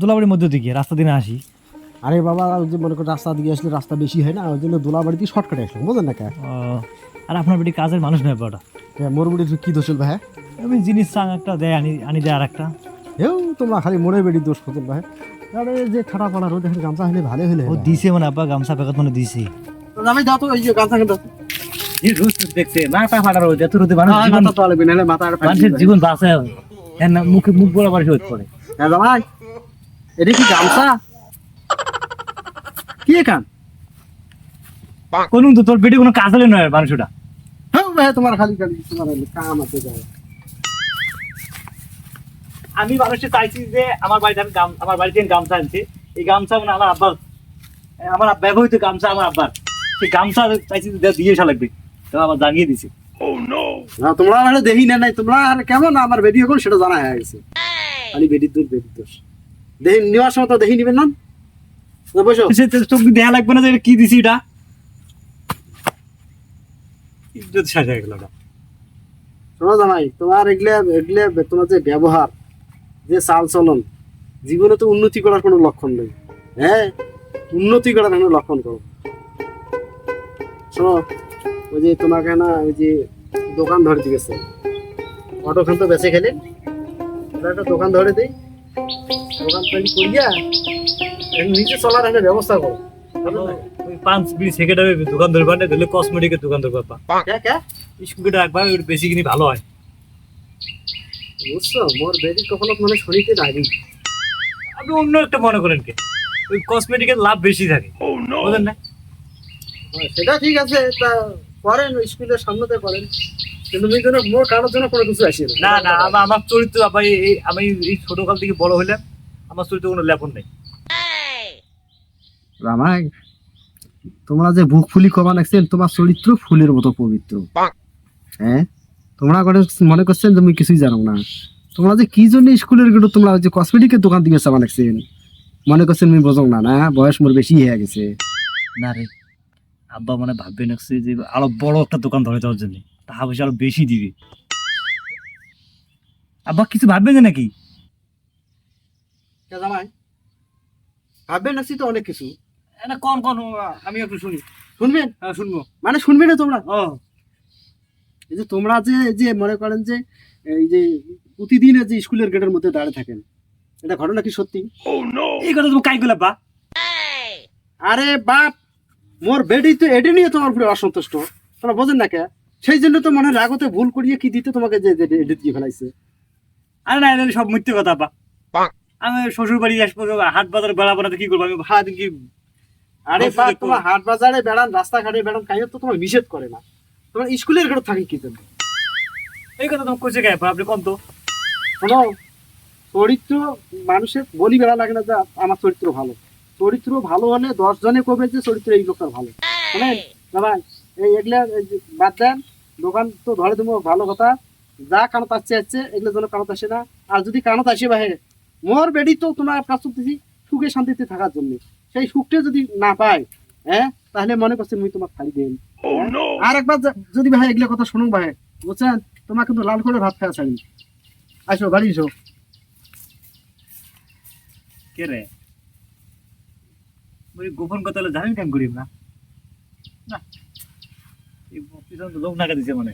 দোলাবাড়ির মধ্যে দিকে রাস্তা দিনে আসি। আরে বাবা ওই যে মনে করো রাস্তা দিয়ে আসলে রাস্তা বেশি হয় না ওই জন্য দোলাবাড়ি দিয়ে শর্টকাটে আসলাম বুঝলেন না কে? আর আপনার বেটি কাজের মানুষ নয় বড় মোর বুড়ির কি দোষ হল ভাই আমি জিনিস চাং একটা দেয় আনি আনি দেয় আর একটা হেউ তোমরা খালি মোড়ে বেড়ি দোষ হতো ভাই আরে যে ঠাড়া পাড়া রোদ এখন গামছা হলে ভালো হলে। ও দিছে মানে আব্বা গামছা প্যাকেট মানে দিছে। আমি দাও তো এই যে গামছা দেখছে মাথা এত রোদে মানুষ মাথা জীবন তো আলবে নাহলে মাথা আর মানুষের জীবন বাঁচে হ্যাঁ না মুখে মুখ বরাবর হয়ে পড়ে হ্যাঁ জামাই। এটা কি গামছা? কি এখান? কোন তো তোর বেটি কোনো কাজ হলে নয় মানুষটা। হ্যাঁ ভাই তোমার খালি খালি তোমার কাম আছে যাও। আমি মানুষকে চাইছি যে আমার বাড়িতে আমি গাম আমার বাড়িতে গামছা আনছি। এই গামছা মানে আমার আব্বার আমার ব্যবহৃত গামছা আমার আব্বার। সেই গামছা চাইছি যে দিয়ে আসা লাগবে। তো আমার জানিয়ে দিছে। না তোমরা দেখি না নাই তোমরা আর কেমন আমার বেডি এখন সেটা জানা হয়ে গেছে। খালি বেডির দোষ বেডির দোষ দেখি নেওয়ার সময় তো দেখি নিবেন না? বসো। চোখ লাগবে না যে কি দিছি এটা? ইজ্জত শেষ গেল ওটা। শোনো জামাই তোমার এগুলা এগুলা তোমার যে ব্যবহার যে চাল চলন জীবনে তো উন্নতি করার কোনো লক্ষণ নেই। হ্যাঁ? উন্নতি করার কোনো লক্ষণ করো। শোনো ওই যে তোমাকে না ওই যে দোকান ধরে দিয়েছে। অটোখান তো বেঁচে খেলে একটা দোকান ধরে দেই। দোকান করিয়া নিজে চলার একটা ব্যবস্থা করো। পাঁচ দোকান ধরে পারে দিলে কসমেটিকের দোকান ধরে পাবা। কে কে? স্কুলটা বেশি কিনি ভালো হয়। বুঝছ? মোর বেদি কখনো মানে শরীরে লাগি আপনি অন্য একটা মনে করেন কে? ওই কসমেটিকের লাভ বেশি থাকে। বুঝলেন না? হ্যাঁ, সেটা ঠিক আছে তা করেন ওই স্কুলের সামনেতে করেন। কিন্তু আমি যেন মোর কারোর জন্য কোনো কিছু আসি না না আমার আমার চরিত্র এই আমি এই ছোটকাল থেকে বড় হইলাম আমার চরিত্র কোনো লেপন নেই। রামাই তোমরা যে বুক ফুলি কমা লাগছেন তোমার চরিত্র ফুলের মতো পবিত্র। হ্যাঁ? তোমরা করে মনে করছেন তুমি কিছুই জানো না। তোমরা যে কি জন্য স্কুলের গেটো তোমরা ওই যে কসমেটিকের দোকান দিকে চাপা লাগছেন? মনে করছেন আমি বোঝো না না? বয়স মোর বেশি হয়ে গেছে। না রে আব্বা মানে ভাববে নাকছে যে আরও বড় একটা দোকান ধরে দেওয়ার জন্য। টাকা পয়সা আরও বেশি দিবে। আব্বা কিছু ভাববে না নাকি? জামাই? ভাববেন তো অনেক কিছু? না কোন কোন আমি একটু শুনি। শুনবেন? হ্যাঁ শুনব। মানে শুনবে না তোমরা? ও। এই যে তোমরা যে যে মনে করেন যে এই যে প্রতিদিন যে স্কুলের গেটের মধ্যে দাঁড়িয়ে থাকেন এটা ঘটনা কি সত্যি? এই কথা তুমি কাই করলে বা? আরে বাপ মোর বেডি তো এডি নিয়ে তোমার উপরে অসন্তুষ্ট। তোমরা বোঝেন না কে? সেই জন্য তো মনে রাগতে ভুল করিয়ে কি দিতে তোমাকে যে এডি দিয়ে ফেলাইছে? আরে না এটা সব মিথ্যে কথা আব্বা আমি শ্বশুর বাড়ি আসব হাট বাজারে বেড়াবো না কি করব? আমি হাত কি আরে যে তোমার হাট বাজারে বেড়ান রাস্তাঘাটে বেড়ান কাইও তো তোমার নিষেধ করে না। তোমার স্কুলের গেট থাকে কি জন্য? এই কথা তুমি কইছে কে? আপনি কোন তো। শোনো চরিত্র মানুষের বলি বেড়া লাগে না যে আমার চরিত্র ভালো। চরিত্র ভালো হলে দশ জনে কবে যে চরিত্র এই লোকটার ভালো। মানে ভাই এই এগুলা বাদ দেন দোকান তো ধরে দেবো ভালো কথা। যা কানত আসছে আসছে এগুলো যেন কানত আসে না। আর যদি কানত আসে ভাই মোর বেডি তো তোমার কাজ করতেছি সুখে শান্তিতে থাকার জন্য। সেই সুখটা যদি না পায় হ্যাঁ তাহলে মনে করছেন মুই তোমার খালি দেন আর একবার যদি ভাই এগুলো কথা শুনুন ভাই বুঝছেন? তোমার কিন্তু লাল করে ভাত খাওয়া ছাড়ি। আসো বাড়ি এসো। কে রে? গোপন কথা হলে জানি কেন করিম না। পিছন লোক নাকা দিছে মানে।